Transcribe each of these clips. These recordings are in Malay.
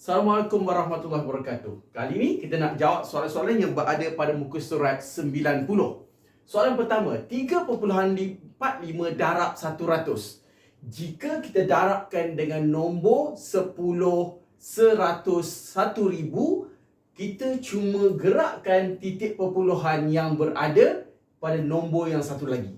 Assalamualaikum warahmatullahi wabarakatuh. Kali ini kita nak jawab soalan-soalan yang berada pada muka surat 90. Soalan pertama, 3.45 darab 100. Jika kita darabkan dengan nombor 10, 100, 1000, kita cuma gerakkan titik perpuluhan yang berada pada nombor yang satu lagi.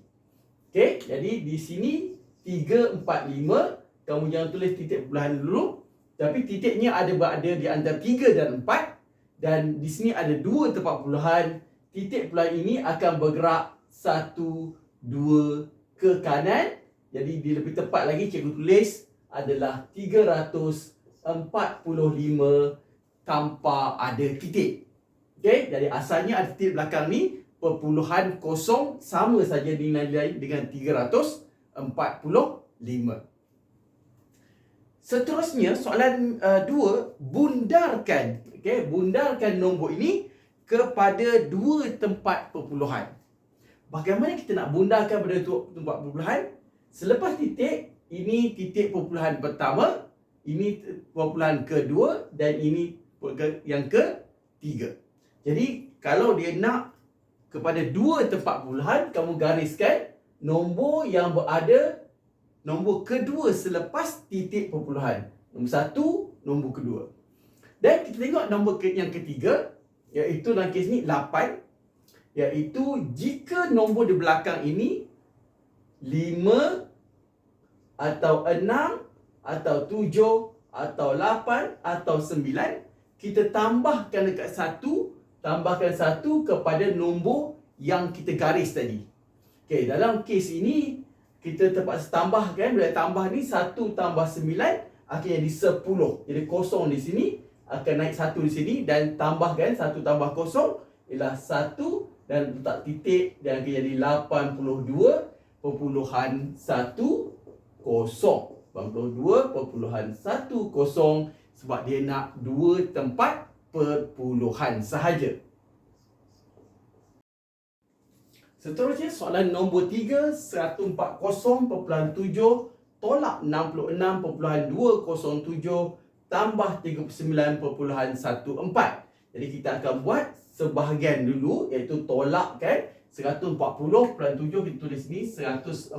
Okey, jadi di sini 3, 4, 5. Kamu jangan tulis titik perpuluhan dulu. Tapi titiknya ada berada di antara 3 dan 4 dan di sini ada dua tempat puluhan. Titik puluhan ini akan bergerak 1 2 ke kanan. Jadi di lebih tepat lagi cikgu tulis adalah 345 tanpa ada titik. Okey, jadi asalnya ada titik belakang ni perpuluhan kosong sama saja dinilai dengan 345. Seterusnya soalan uh, dua bundarkan okey bundarkan nombor ini kepada dua tempat perpuluhan. Bagaimana kita nak bundarkan pada dua tempat perpuluhan? Selepas titik ini titik perpuluhan pertama, ini perpuluhan kedua dan ini yang ketiga. Jadi kalau dia nak kepada dua tempat perpuluhan, kamu gariskan nombor yang berada nombor kedua selepas titik perpuluhan. Nombor satu, nombor kedua. Dan kita tengok nombor yang ketiga, iaitu dalam kes ni 8, iaitu jika nombor di belakang ini 5 atau 6 atau 7 atau 8 atau 9, kita tambahkan dekat satu, tambahkan satu kepada nombor yang kita garis tadi. Okay, dalam kes ini kita terpaksa tambahkan bila tambah ni 1 tambah 9 akan jadi 10. Jadi kosong di sini akan naik 1 di sini dan tambahkan 1 tambah kosong ialah 1 dan letak titik dan akan jadi 82 perpuluhan 1 kosong. 82 kosong sebab dia nak dua tempat perpuluhan sahaja. Seterusnya soalan nombor 3 140.7 tolak 66.207 tambah 39.14. Jadi kita akan buat sebahagian dulu iaitu tolak kan 140.7 kita tulis ni 140.7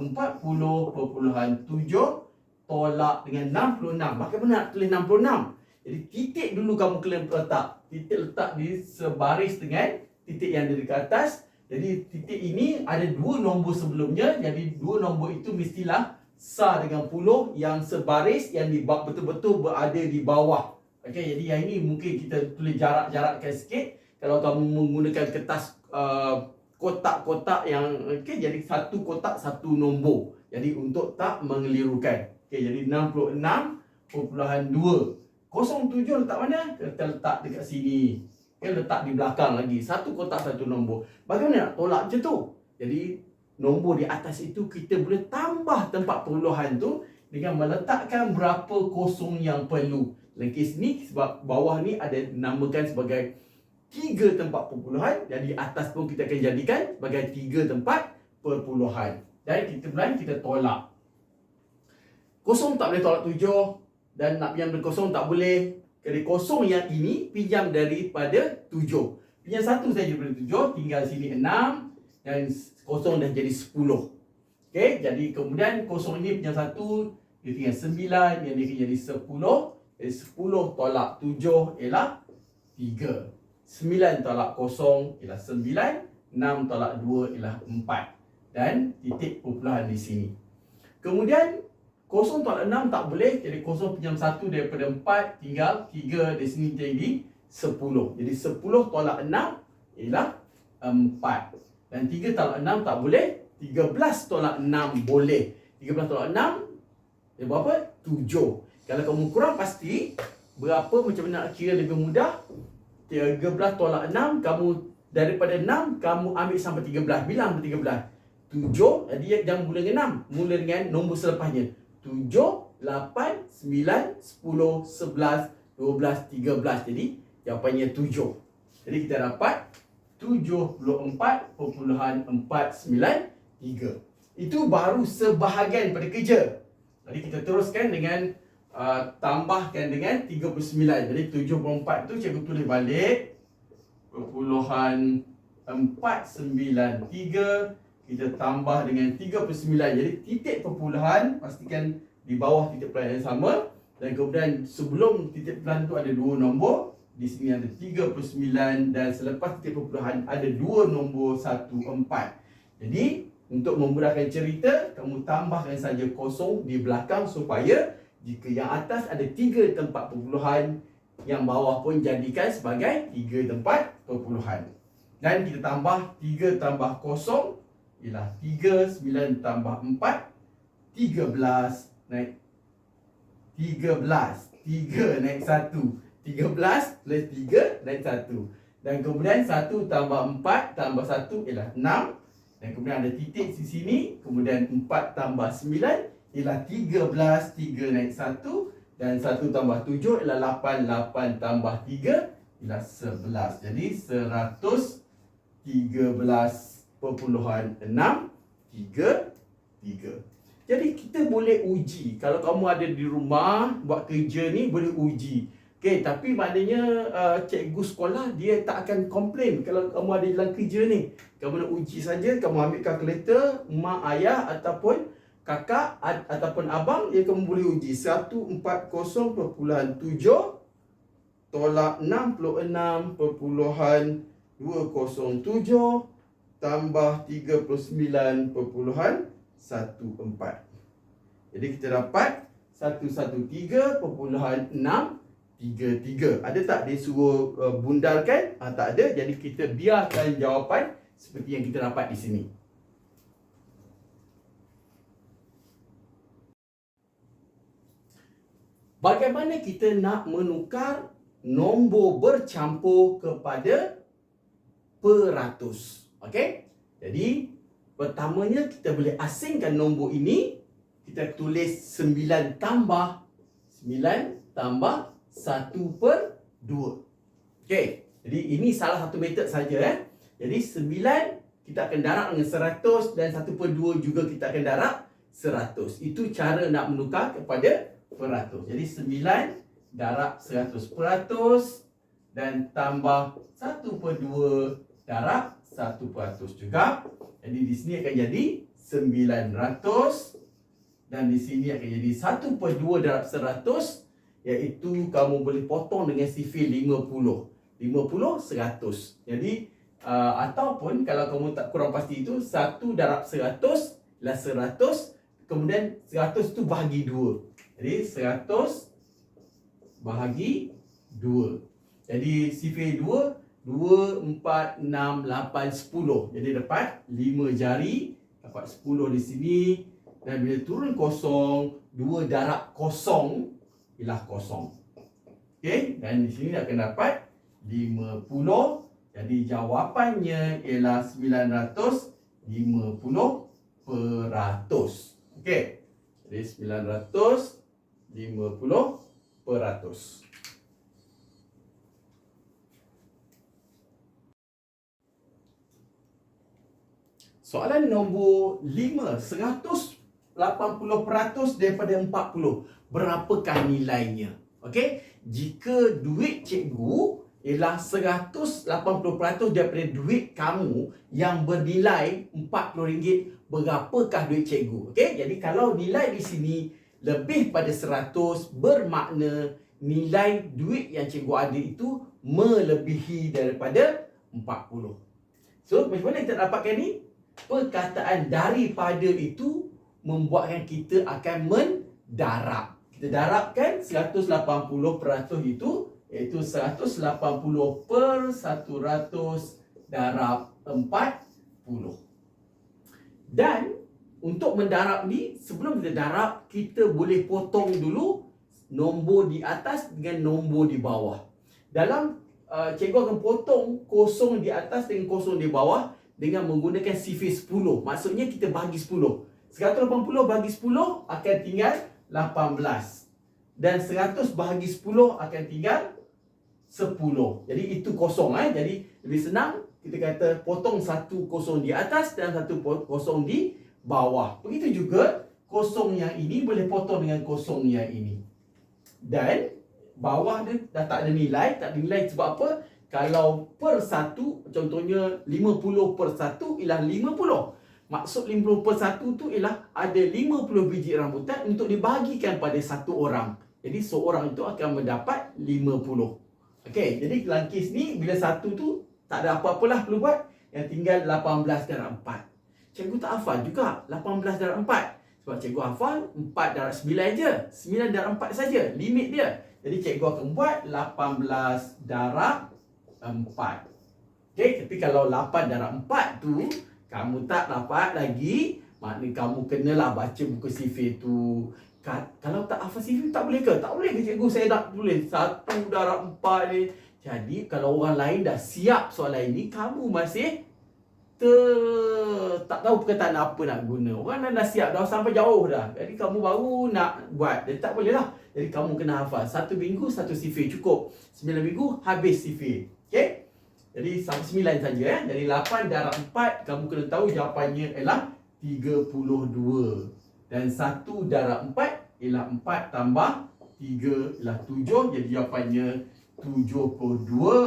tolak dengan 66. Bagaimana nak tulis 66? Jadi titik dulu kamu kena letak. Titik letak di sebaris dengan titik yang ada di atas jadi titik ini ada dua nombor sebelumnya. Jadi dua nombor itu mestilah sa dengan puluh yang sebaris yang di betul-betul berada di bawah. Okey, jadi yang ini mungkin kita tulis jarak-jarakkan sikit. Kalau kamu menggunakan kertas uh, kotak-kotak yang okey jadi satu kotak satu nombor. Jadi untuk tak mengelirukan. Okey, jadi 66.2. 07 letak mana? Kita letak dekat sini yang letak di belakang lagi. Satu kotak satu nombor. Bagaimana nak tolak macam tu? Jadi nombor di atas itu kita boleh tambah tempat perluhan tu dengan meletakkan berapa kosong yang perlu. Lengkis ni sebab bawah ni ada namakan sebagai tiga tempat perpuluhan jadi atas pun kita akan jadikan sebagai tiga tempat perpuluhan. Dan kita mulai kita tolak. Kosong tak boleh tolak tujuh dan nak pinjam kosong tak boleh jadi kosong yang ini pinjam daripada tujuh. Pinjam satu saja daripada tujuh, tinggal sini enam dan kosong dah jadi sepuluh. Okey, jadi kemudian kosong ini pinjam satu, dia tinggal sembilan, yang dia jadi sepuluh. Jadi sepuluh tolak tujuh ialah tiga. Sembilan tolak kosong ialah sembilan. Enam tolak dua ialah empat. Dan titik perpuluhan di sini. Kemudian Kosong tolak enam tak boleh. Jadi kosong pinjam satu daripada empat. Tinggal tiga di sini jadi sepuluh. Jadi sepuluh tolak enam ialah empat. Dan tiga tolak enam tak boleh. Tiga belas tolak enam boleh. Tiga belas tolak enam. Dia berapa? Tujuh. Kalau kamu kurang pasti. Berapa macam mana nak kira lebih mudah. Tiga belas tolak enam. Kamu daripada enam. Kamu ambil sampai tiga belas. Bilang tiga belas. Tujuh. Jadi jangan mula dengan enam. Mula dengan nombor selepasnya tujuh, lapan, sembilan, sepuluh, sebelas, dua belas, tiga belas. Jadi jawapannya tujuh. Jadi kita dapat tujuh puluh empat perpuluhan empat sembilan tiga. Itu baru sebahagian pada kerja. Jadi kita teruskan dengan uh, tambahkan dengan 39. Jadi 74 tu cikgu tulis balik perpuluhan 493 kita tambah dengan 39. Jadi titik perpuluhan pastikan di bawah titik perpuluhan yang sama dan kemudian sebelum titik perpuluhan tu ada dua nombor. Di sini ada 39 dan selepas titik perpuluhan ada dua nombor 14. Jadi untuk memudahkan cerita, kamu tambahkan saja kosong di belakang supaya jika yang atas ada tiga tempat perpuluhan, yang bawah pun jadikan sebagai tiga tempat perpuluhan. Dan kita tambah tiga tambah kosong ialah tiga sembilan tambah empat tiga belas naik tiga belas tiga naik satu. tiga belas plus tiga naik satu. Dan kemudian satu tambah empat tambah satu ialah enam. Dan kemudian ada titik di sini kemudian empat tambah sembilan ialah 13 3 naik 1 dan 1 tambah 7 ialah 8 8 tambah 3 ialah 11 jadi 113 perpuluhan 6 3 3 jadi kita boleh uji. Kalau kamu ada di rumah buat kerja ni boleh uji. Okay, tapi maknanya uh, cikgu sekolah dia tak akan komplain kalau kamu ada dalam kerja ni. Kamu nak uji saja, kamu ambil kalkulator, mak ayah ataupun kakak ataupun abang ia kamu boleh uji. 140.7 tolak 66.207 tambah 39.14 jadi kita dapat 113.633 ada tak dia suruh uh, bundarkan ha, tak ada. Jadi kita biarkan jawapan seperti yang kita dapat di sini. Bagaimana kita nak menukar nombor bercampur kepada peratus? Okey? Jadi, pertamanya kita boleh asingkan nombor ini. Kita tulis 9 tambah 9 tambah 1 per 2. Okey. Jadi, ini salah satu metod saja. Eh? Jadi, 9 kita akan darab dengan 100 dan 1 per 2 juga kita akan darab 100. Itu cara nak menukar kepada peratus. Jadi 9 darab 100 peratus dan tambah 1 per 2 darab 1 peratus juga. Jadi di sini akan jadi 900 dan di sini akan jadi 1 per 2 darab 100 iaitu kamu boleh potong dengan sifir 50. 50 100. Jadi uh, ataupun kalau kamu tak kurang pasti itu 1 darab 100 ialah 100 kemudian 100 tu bahagi 2. Jadi 100 bahagi 2. Jadi sifir 2 2, 4, 6, 8, 10 Jadi dapat 5 jari Dapat 10 di sini. Dan bila turun kosong 2 darab kosong Ialah kosong. Okey Dan di sini akan dapat 50 Jadi jawapannya ialah 950 peratus. Okey Jadi 900 50 peratus. Soalan nombor 5, 180 peratus daripada 40. Berapakah nilainya? Okey, jika duit cikgu ialah 180 peratus daripada duit kamu yang bernilai RM40, berapakah duit cikgu? Okey, jadi kalau nilai di sini lebih pada 100 bermakna nilai duit yang cikgu ada itu melebihi daripada 40. So, macam mana kita dapatkan ni? Perkataan daripada itu membuatkan kita akan mendarab. Kita darabkan 180% itu iaitu 180 per 100 darab 40. Dan untuk mendarab ni sebelum kita darab kita boleh potong dulu nombor di atas dengan nombor di bawah. Dalam uh, cikgu akan potong kosong di atas dengan kosong di bawah dengan menggunakan sifir 10. Maksudnya kita bagi 10. 180 bagi 10 akan tinggal 18. Dan 100 bagi 10 akan tinggal 10. Jadi itu kosong eh. Jadi lebih senang kita kata potong satu kosong di atas dan satu kosong di bawah. Begitu juga kosong yang ini boleh potong dengan kosong yang ini. dan bawah dia dah tak ada nilai. Tak ada nilai sebab apa? Kalau per satu, contohnya 50 per satu ialah 50. Maksud 50 per satu tu ialah ada 50 biji rambutan untuk dibagikan pada satu orang. Jadi seorang itu akan mendapat 50. Okey, jadi dalam kes ni bila satu tu tak ada apa-apalah perlu buat. Yang tinggal 18 darab 4. Cikgu tak hafal juga 18 darab 4. Sebab cikgu hafal 4 darab 9 je. 9 darab 4 saja limit dia. Jadi cikgu akan buat 18 darab 4. Okey, tapi kalau 8 darab 4 tu kamu tak dapat lagi, maknanya kamu kenalah baca buku sifir tu. Kalau tak hafal sifir tak boleh ke? Tak boleh ke cikgu saya nak tulis 1 darab 4 ni. Jadi kalau orang lain dah siap soalan ini, kamu masih ter... tak tahu perkataan apa nak guna. Orang dah, dah siap, dah sampai jauh dah. Jadi kamu baru nak buat. Jadi tak boleh lah. Jadi kamu kena hafal. Satu minggu, satu sifir. Cukup. Sembilan minggu, habis sifir. Jadi sampai sembilan saja eh. Jadi lapan darab empat kamu kena tahu jawapannya ialah tiga puluh dua. Dan satu darab empat ialah empat tambah tiga ialah tujuh. Jadi jawapannya tujuh puluh dua.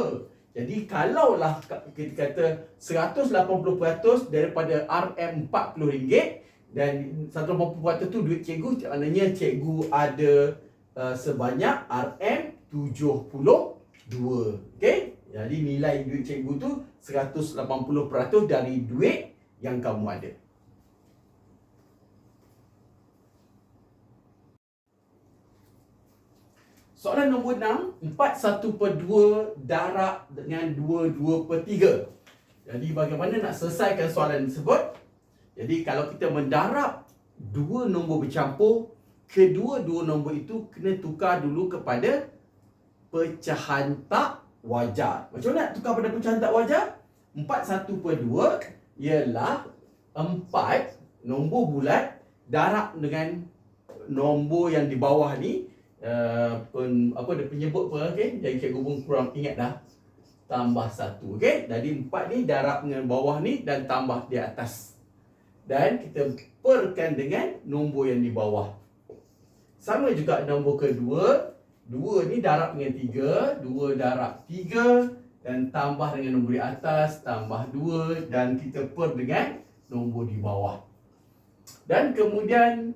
Jadi kalaulah kita kata 180% daripada RM40 dan 180% tu duit cikgu maknanya cikgu ada uh, sebanyak RM72. Okey? Jadi nilai duit cikgu tu 180% dari duit yang kamu ada. Soalan nombor 6, 4 1 per 2 darab dengan 2 2 per 3. Jadi bagaimana nak selesaikan soalan tersebut? Jadi kalau kita mendarab dua nombor bercampur, kedua-dua nombor itu kena tukar dulu kepada pecahan tak wajar. Macam mana nak tukar pada pecahan tak wajar? 4 1 per 2 ialah 4 nombor bulat darab dengan nombor yang di bawah ni uh, pen, apa dia penyebut apa okey jadi cikgu pun kurang ingat dah. Tambah 1 okey jadi 4 ni darab dengan bawah ni dan tambah di atas. Dan kita perkan dengan nombor yang di bawah. Sama juga nombor kedua Dua ni darab dengan tiga Dua darab tiga Dan tambah dengan nombor di atas Tambah dua Dan kita per dengan nombor di bawah. Dan kemudian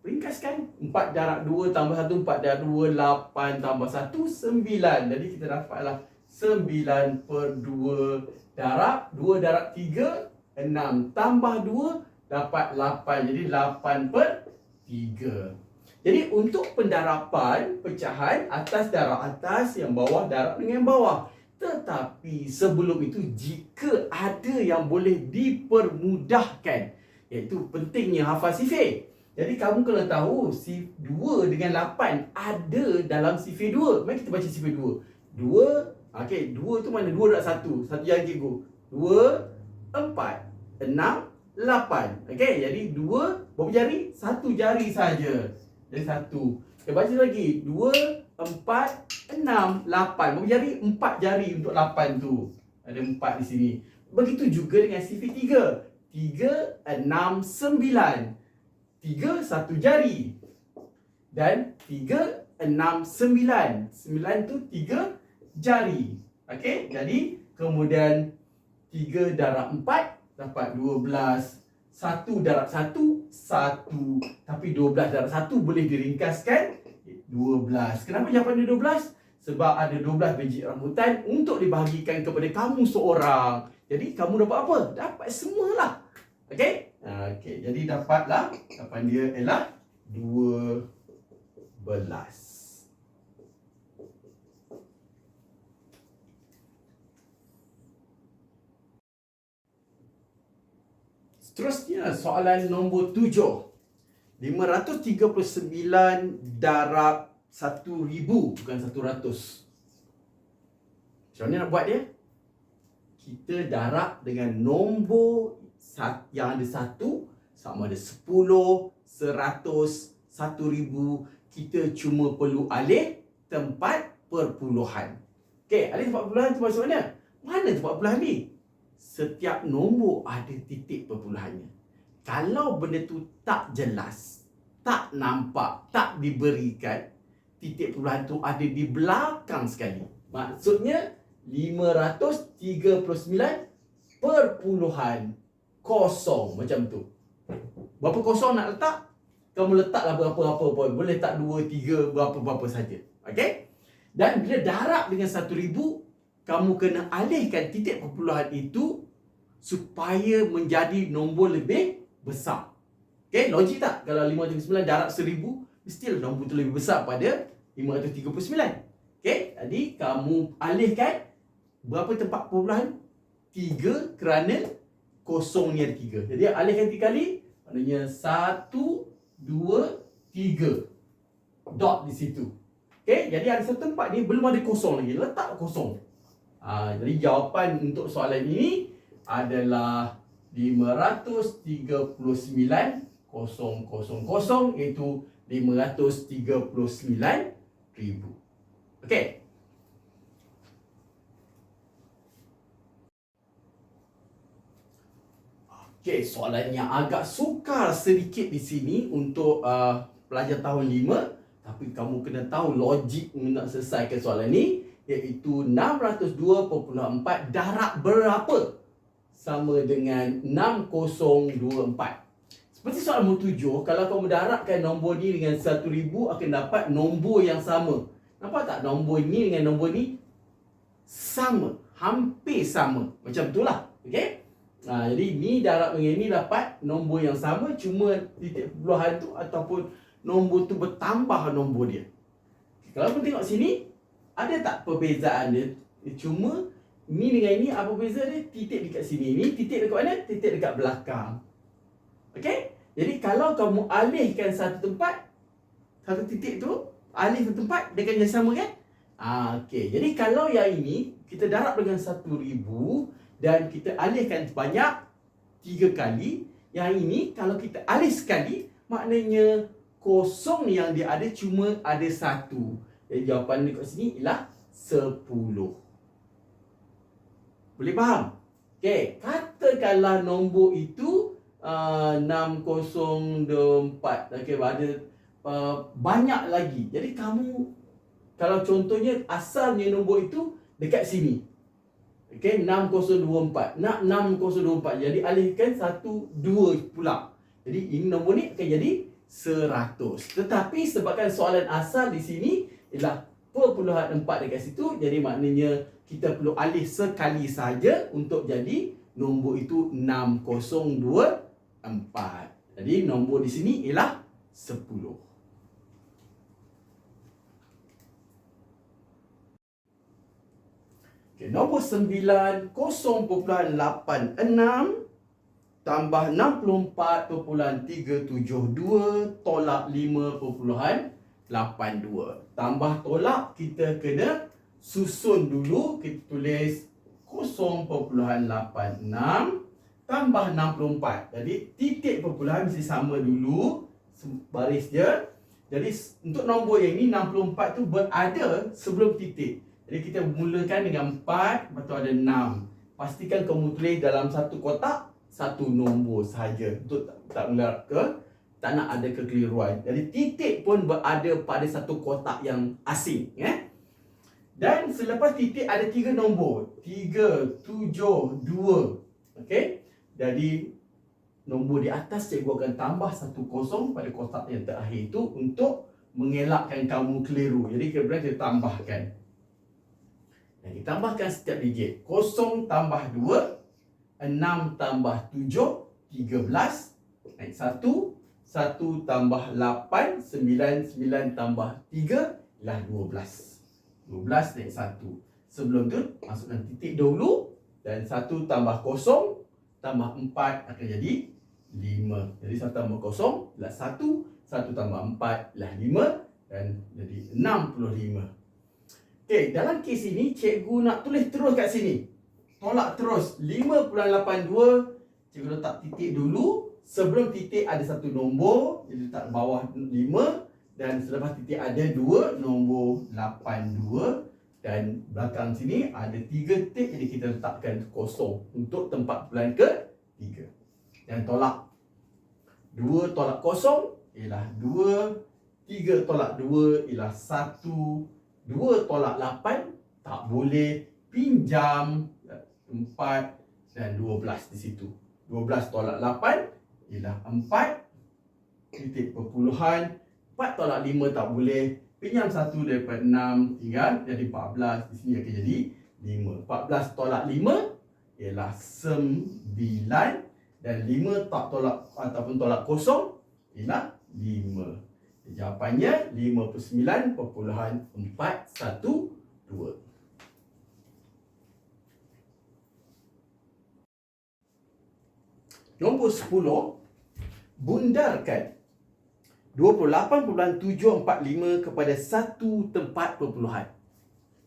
Ringkaskan. Empat darab dua tambah satu Empat darab dua Lapan tambah satu Sembilan. Jadi kita dapatlah Sembilan per dua Darab. Dua darab tiga Enam. Tambah dua Dapat lapan. Jadi lapan per tiga jadi untuk pendarapan pecahan atas darab atas yang bawah darab dengan bawah. Tetapi sebelum itu jika ada yang boleh dipermudahkan iaitu pentingnya hafal sifir. Jadi kamu kena tahu si 2 dengan 8 ada dalam sifir 2. Mari kita baca sifir 2. 2 okey 2 tu mana 2 darab 1. Satu jari cikgu. 2 4 6 8. Okey jadi 2 berapa jari? Satu jari saja. Jadi satu. Kita baca lagi. Dua, empat, enam, lapan. Berapa jari? Empat jari untuk lapan tu. Ada empat di sini. Begitu juga dengan CV tiga. Tiga, enam, sembilan. Tiga, satu jari. Dan tiga, enam, sembilan. Sembilan tu tiga jari. Okey? Jadi, kemudian tiga darab empat dapat dua belas satu darab satu, satu. Tapi dua belas darab satu boleh diringkaskan dua belas. Kenapa jawapan dia dua belas? Sebab ada dua belas biji rambutan untuk dibahagikan kepada kamu seorang. Jadi kamu dapat apa? Dapat semualah. Okey? Okey. Jadi dapatlah. Jawapan dia ialah dua belas. Seterusnya soalan nombor tujuh. 539 darab 1000 bukan 100. Macam mana nak buat dia? Kita darab dengan nombor yang ada satu sama ada 10, 100, 1000. Kita cuma perlu alih tempat perpuluhan. Okey, alih tempat perpuluhan tu maksud mana? Mana tempat perpuluhan ni? Setiap nombor ada titik perpuluhannya. Kalau benda tu tak jelas, tak nampak, tak diberikan, titik perpuluhan tu ada di belakang sekali. Maksudnya 539 perpuluhan kosong macam tu. Berapa kosong nak letak? Kamu letaklah berapa-apa pun. Boleh letak 2, 3, berapa-berapa saja. Okey? Dan bila darab dengan 1000, kamu kena alihkan titik perpuluhan itu supaya menjadi nombor lebih besar. Okey, logik tak? Kalau 539 darab 1000, mestilah nombor itu lebih besar pada 539. Okey, jadi kamu alihkan berapa tempat perpuluhan? 3 kerana kosongnya ada 3. Jadi alihkan 3 kali, maknanya 1, 2, 3. Dot di situ. Okey, jadi ada satu tempat ni belum ada kosong lagi. Letak kosong. Ha, jadi jawapan untuk soalan ini adalah 539 kosong kosong kosong iaitu 539 ribu. Okey. Okey, soalan yang agak sukar sedikit di sini untuk uh, pelajar tahun 5 tapi kamu kena tahu logik untuk selesaikan soalan ni iaitu 602.4 darab berapa sama dengan 6024. Seperti soalan nombor tujuh, kalau kamu darabkan nombor ni dengan 1000 akan dapat nombor yang sama. Nampak tak nombor ni dengan nombor ni sama, hampir sama. Macam itulah. Okey? Ha, jadi ni darab dengan ni dapat nombor yang sama cuma titik perpuluhan tu ataupun nombor tu bertambah nombor dia. Kalau pun tengok sini ada tak perbezaan dia? Cuma ni dengan ni apa beza dia? Titik dekat sini. Ni titik dekat mana? Titik dekat belakang. Okey? Jadi kalau kamu alihkan satu tempat satu titik tu alih satu tempat akan jadi sama kan? Ah, okey. Jadi kalau yang ini kita darab dengan 1000 dan kita alihkan sebanyak tiga kali. Yang ini kalau kita alih sekali, maknanya kosong yang dia ada cuma ada satu. Jadi jawapan dekat sini ialah sepuluh. Boleh faham? Okey, katakanlah nombor itu uh, 6024. Okey, ada uh, banyak lagi. Jadi kamu kalau contohnya asalnya nombor itu dekat sini. Okey, 6024. Nak 6024. Jadi alihkan 1 2 pula. Jadi ini nombor ni akan jadi 100. Tetapi sebabkan soalan asal di sini ialah perpuluhan 4 dekat situ, jadi maknanya kita perlu alih sekali saja untuk jadi nombor itu 6024. Jadi nombor di sini ialah 10. Okay, nombor 9, 0.86 tambah 64.372 tolak 5.82. Tambah tolak, kita kena susun dulu. Kita tulis 0.86 tambah 64. Jadi titik perpuluhan mesti sama dulu baris dia. Jadi untuk nombor yang ini 64 tu berada sebelum titik. Jadi kita mulakan dengan 4, lepas tu ada 6. Pastikan kamu tulis dalam satu kotak, satu nombor sahaja. Untuk tak, tak ke, tak nak ada kekeliruan. Jadi titik pun berada pada satu kotak yang asing. Ya? Dan selepas titik ada tiga nombor. 3, 7, 2. Okay? Jadi nombor di atas cikgu akan tambah satu kosong pada kotak yang terakhir itu untuk mengelakkan kamu keliru. Jadi kita tambahkan. Dan ditambahkan setiap digit. 0 tambah 2, 6 tambah 7, 13. Naik 1, 1 tambah 8, 9, 9 tambah 3, ialah 12. 12 naik 1. Sebelum tu, masukkan titik dahulu. Dan 1 tambah 0, tambah 4 akan jadi 5. Jadi 1 tambah 0 ialah 1, 1 tambah 4 ialah 5. Dan jadi 65. Okey, dalam kes ini cikgu nak tulis terus kat sini. Tolak terus 5.82. Cikgu letak titik dulu. Sebelum titik ada satu nombor, jadi letak bawah 5 dan selepas titik ada 2 nombor 82 dan belakang sini ada 3 titik jadi kita letakkan kosong untuk tempat bulan ke 3. Dan tolak 2 tolak kosong ialah 2 3 tolak 2 ialah 1. 2 tolak 8 tak boleh pinjam 4 dan 12 di situ. 12 tolak 8 ialah 4 titik perpuluhan. 4 tolak 5 tak boleh. Pinjam 1 daripada 6 tinggal jadi 14. Di sini akan jadi 5. 14 tolak 5 ialah 9 dan 5 tak tolak ataupun tolak kosong ialah 5. Jawapannya 59.412. Nombor 10 bundarkan 28.745 kepada satu tempat perpuluhan.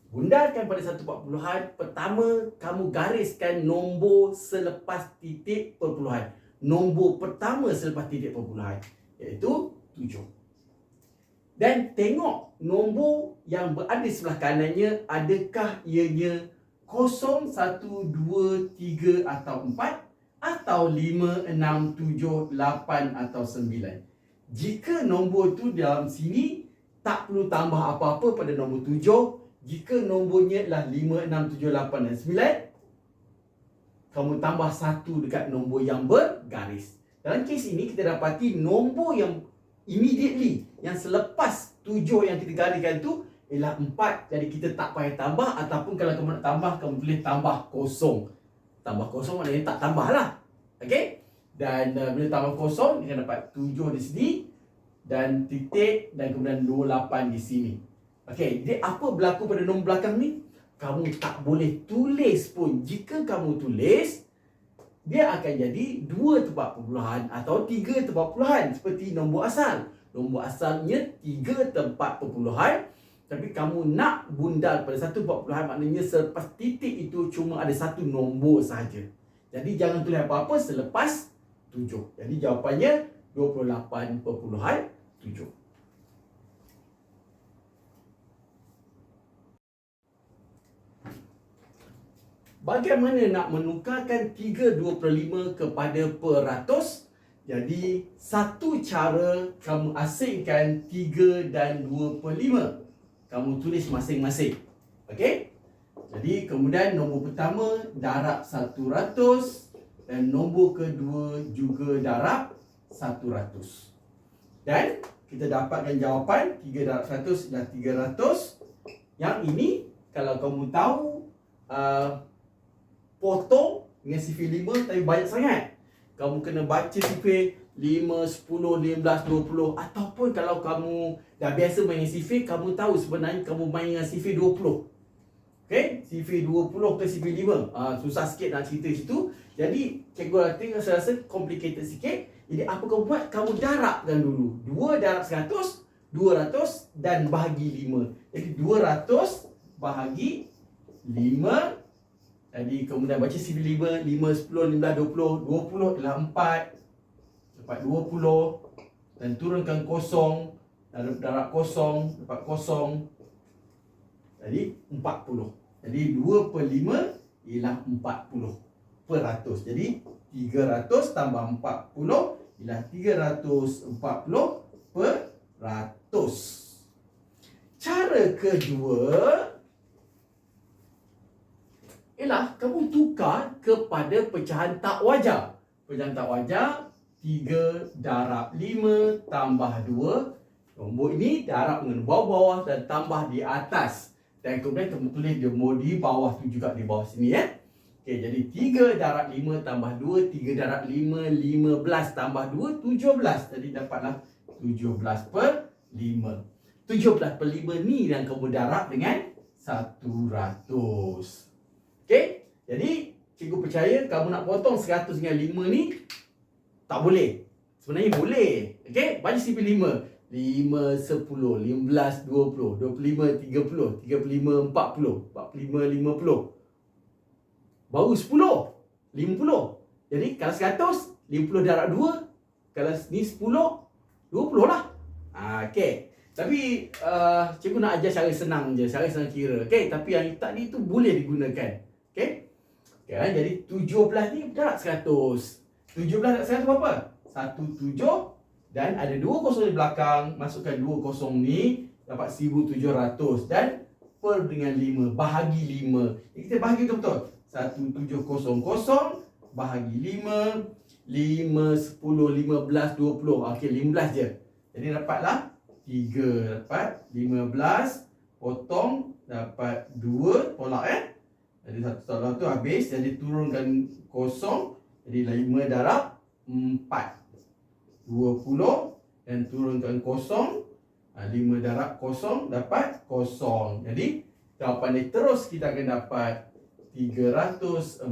Bundarkan pada satu perpuluhan. Pertama, kamu gariskan nombor selepas titik perpuluhan. Nombor pertama selepas titik perpuluhan. Iaitu 7. Dan tengok nombor yang berada sebelah kanannya. Adakah ianya 0, 1, 2, 3 atau 4? Atau 5, 6, 7, 8 atau 9? Jika nombor tu dalam sini tak perlu tambah apa-apa pada nombor 7 jika nombornya adalah 5, 6, 7, 8 dan 9 Kamu tambah satu dekat nombor yang bergaris. Dalam kes ini kita dapati nombor yang immediately Yang selepas 7 yang kita gariskan tu Ialah 4 Jadi kita tak payah tambah Ataupun kalau kamu nak tambah Kamu boleh tambah kosong Tambah kosong maknanya tak tambah lah Okay Dan uh, bila tambah kosong Kita dapat 7 di sini Dan titik Dan kemudian 28 di sini Okey, jadi apa berlaku pada nombor belakang ni? Kamu tak boleh tulis pun. Jika kamu tulis, dia akan jadi dua tempat perpuluhan atau tiga tempat perpuluhan seperti nombor asal. Nombor asalnya tiga tempat perpuluhan. Tapi kamu nak bundal pada satu tempat perpuluhan maknanya selepas titik itu cuma ada satu nombor sahaja. Jadi jangan tulis apa-apa selepas tujuh. Jadi jawapannya 28.7. Bagaimana nak menukarkan 3.25 kepada peratus? Jadi, satu cara kamu asingkan 3 dan 2 per 5. Kamu tulis masing-masing. Okey? Jadi, kemudian nombor pertama darab 100 dan nombor kedua juga darab 100. Dan kita dapatkan jawapan 3 darab 100 dan 300. Yang ini, kalau kamu tahu, uh, potong dengan sifir 5 tapi banyak sangat. Kamu kena baca sifir 5, 10, 15, 20 ataupun kalau kamu dah biasa main sifir, kamu tahu sebenarnya kamu main dengan sifir 20. Okay, sifir 20 ke sifir 5. Ah, susah sikit nak cerita situ. Jadi, cikgu tengok saya rasa complicated sikit. Jadi, apa kamu buat? Kamu darabkan dulu. 2 darab 100, 200 dan bahagi 5. Jadi, 200 bahagi 5 jadi kemudian baca CV 5, 5, 10, 15, 20 20 adalah 4 Dapat 20 Dan turunkan kosong Dan darab kosong Dapat kosong Jadi 40 Jadi 2 per 5 Ialah 40 Peratus. Jadi 300 tambah 40 Ialah 340 Peratus. Cara kedua ialah kamu tukar kepada pecahan tak wajar. Pecahan tak wajar 3 darab 5 tambah 2. Nombor ini darab dengan bawah-bawah dan tambah di atas. Dan kemudian kamu tulis dia mau di bawah tu juga di bawah sini ya. Okey, jadi 3 darab 5 tambah 2, 3 darab 5, 15 tambah 2, 17. Jadi dapatlah 17 per 5. 17 per 5 ni yang kamu darab dengan 100. Okey? Jadi, cikgu percaya kamu nak potong 100 dengan 5 ni tak boleh. Sebenarnya boleh. Okey? Baca CP 5. 5, 10, 15, 20, 25, 30, 35, 40, 45, 50. Baru 10, 50. Jadi kalau 100, 50 darab 2. Kalau ni 10, 20 lah. Ha, okay. Tapi uh, cikgu nak ajar cara senang je, cara senang kira. Okay, tapi yang tadi tu boleh digunakan. Okay, kan? Jadi 17 ni darab 100. 17 darab 100 berapa? 1, 7, 5. Dan ada dua kosong di belakang, masukkan dua kosong ni, dapat 1700 dan per dengan 5, bahagi 5. Jadi kita bahagi betul-betul. 1700 bahagi 5, 5, 10, 15, 20. Okey, 15 je. Jadi dapatlah 3 dapat 15 potong dapat 2 tolak eh. Jadi satu tolak tu habis jadi turunkan kosong jadi 5 darab 4. 20 dan turunkan kosong 5 ha, darab kosong dapat kosong. Jadi jawapan ni terus kita akan dapat 340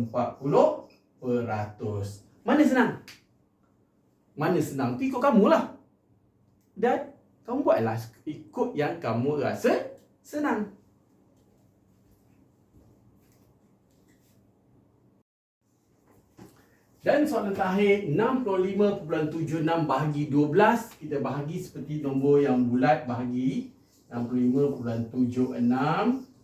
peratus. Mana senang? Mana senang? Tu ikut kamu lah. Dan kamu buatlah ikut yang kamu rasa senang. Dan soalan terakhir 65.76 bahagi 12 Kita bahagi seperti nombor yang bulat bahagi 65.76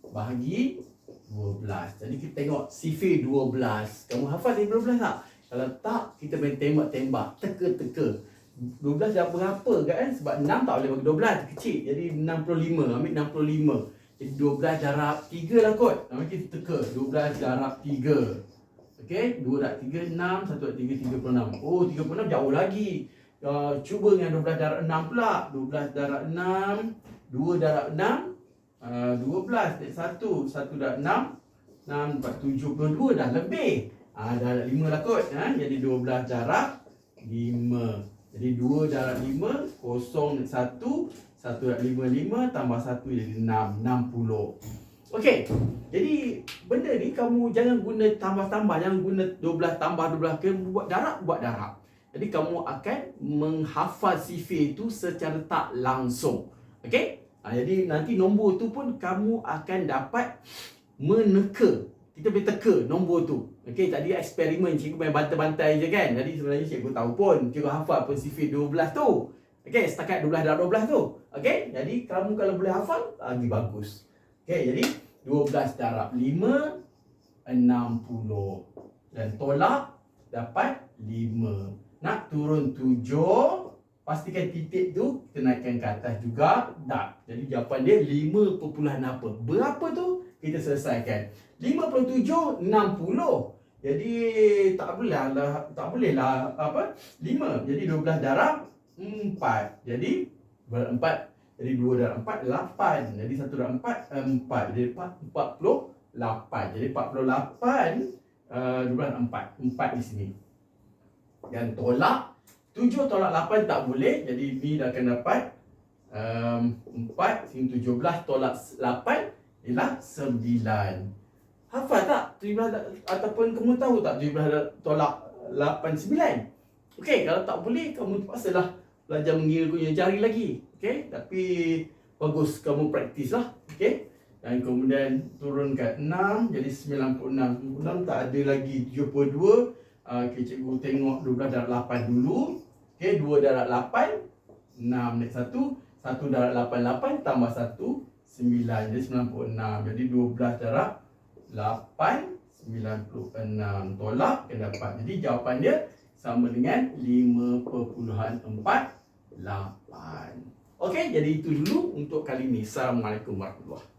bahagi 12 Jadi kita tengok sifir 12 Kamu hafal sifir 12 tak? Kalau tak, kita main tembak-tembak Teka-teka. 12 dah berapa kan? Sebab 6 tak boleh bagi 12 Kecil. Jadi 65 Ambil 65 Jadi 12 darab 3 lah kot. Nama kita teka 12 darab 3 Okey 2 darab 3 6 1 darab 3 36 Oh 36 jauh lagi. Uh, Cuba dengan 12 darab 6 pula. 12 darab 6 2 darab 6 uh, 12 Dari 1 1 darab 6 6 4 72 dah lebih. Ah, uh, darab 5 lah kot ha? Jadi 12 darab 5 jadi 2 darab 5 kosong 1 1 darab 5 5 tambah 1 jadi 6 60 Okey Jadi benda ni kamu jangan guna tambah-tambah Jangan guna 12 tambah 12 ke buat darab buat darab Jadi kamu akan menghafal sifir itu secara tak langsung Okey ha, Jadi nanti nombor tu pun kamu akan dapat meneka kita boleh teka nombor tu. Okey, tadi eksperimen cikgu main bantai-bantai je kan. Jadi sebenarnya cikgu tahu pun, cikgu hafal pun sifir 12 tu. Okey, setakat 12 darab 12 tu. Okey, jadi kamu kalau boleh hafal, lagi bagus. Okey, jadi 12 darab 5, 60. Dan tolak, dapat 5. Nak turun 7, pastikan titik tu kita naikkan ke atas juga. Tak. Jadi jawapan dia 5 perpuluhan apa. Berapa tu? Kita selesaikan. 57 60. Jadi tak boleh lah tak boleh lah apa? 5. Jadi 12 darab 4. Jadi berempat. Jadi 2 darab 4 8. Jadi 1 darab 4 4. Jadi 4 48. Jadi 48 uh, 12 darab 4. 4 di sini. Dan tolak 7 tolak 8 tak boleh. Jadi B dah akan dapat um, 4 sini 17 tolak 8 ialah 9. Hafal tak 17 ataupun kamu tahu tak 17 tolak 89? Okey, kalau tak boleh kamu terpaksalah belajar mengira punya jari lagi. Okey, tapi bagus kamu praktis lah. Okey. Dan kemudian turunkan 6 jadi 96. 96 tak ada lagi 72. Uh, okay, cikgu tengok 12 darab 8 dulu. Okey, 2 darab 8. 6 naik 1. 1 darab 8, 8 tambah 1. 9 jadi 96. Jadi 12 darab 896 tolak akan dapat. Jadi jawapan dia sama dengan 5.48. Okey, jadi itu dulu untuk kali ini. Assalamualaikum warahmatullahi